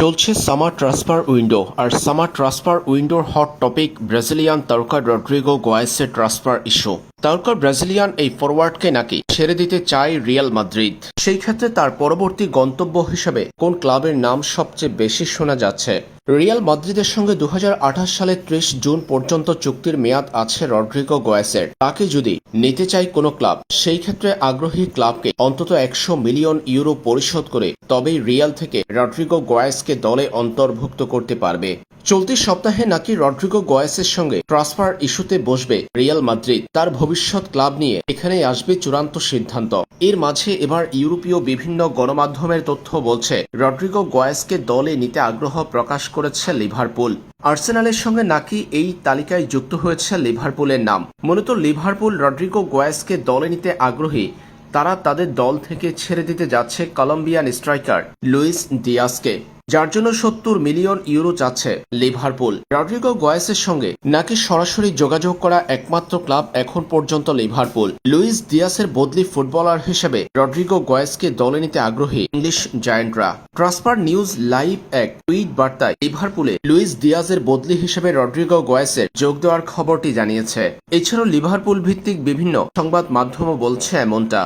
চলছে summer transfer window, আর summer transfer উইন্ডোর হট টপিক ব্রাজিলিয়ান তারকা রড্রিগো গোয়েসের ট্রান্সফার ইস্যু। তারকা ব্রাজিলিয়ান এই ফরওয়ার্ডকে নাকি ছেড়ে দিতে চায় রিয়াল মাদ্রিদ। সেই ক্ষেত্রে তার পরবর্তী গন্তব্য হিসেবে কোন ক্লাবের নাম সবচেয়ে বেশি শোনা যাচ্ছে? রিয়াল মাদ্রিদের সঙ্গে দু সালের ত্রিশ জুন পর্যন্ত চুক্তির মেয়াদ আছে রড্রিগো গোয়েসের। তাকে যদি নিতে চাই কোনো ক্লাব, সেই ক্ষেত্রে আগ্রহী ক্লাবকে অন্তত একশো মিলিয়ন ইউরো পরিশোধ করে তবেই রিয়াল থেকে রড্রিগো গোয়েসকে দলে অন্তর্ভুক্ত করতে পারবে। চলতি সপ্তাহে নাকি রড্রিগো গোয়েসের সঙ্গে ট্রান্সফার ইস্যুতে বসবে রিয়াল মাদ্রিদ। তার ভবিষ্যৎ ক্লাব নিয়ে এখানেই আসবে চূড়ান্ত সিদ্ধান্ত। এর মাঝে এবার ইউরোপীয় বিভিন্ন গণমাধ্যমের তথ্য বলছে, রড্রিগো গোয়েসকে দলে নিতে আগ্রহ প্রকাশ করেছে লিভারপুল। আর্সেনালের সঙ্গে নাকি এই তালিকায় যুক্ত হয়েছে লিভারপুলের নাম। মূলত লিভারপুল রড্রিগো গোয়েসকে দলে নিতে আগ্রহী, তারা তাদের দল থেকে ছেড়ে দিতে যাচ্ছে কলম্বিয়ান স্ট্রাইকার লুইস দিয়াসকে যার জন্য সত্তর মিলিয়ন ইউরো চাচ্ছে লিভারপুল। রড্রিগো গয়েসের সঙ্গে নাকি সরাসরি যোগাযোগ করা একমাত্র ক্লাব এখন পর্যন্ত লিভারপুল। লুইস দিয়াসের বদলি ফুটবলার হিসেবে রড্রিগো গয়েসকে দলে নিতে আগ্রহী ইংলিশ জায়েন্টরা। ট্রান্সফার নিউজ লাইভ এক টুইট বার্তায় লিভারপুলে লুইস দিয়াজের বদলি হিসেবে রড্রিগো গোয়েসের যোগ দেওয়ার খবরটি জানিয়েছে। এছাড়াও লিভারপুল ভিত্তিক বিভিন্ন সংবাদ মাধ্যমও বলছে এমনটা।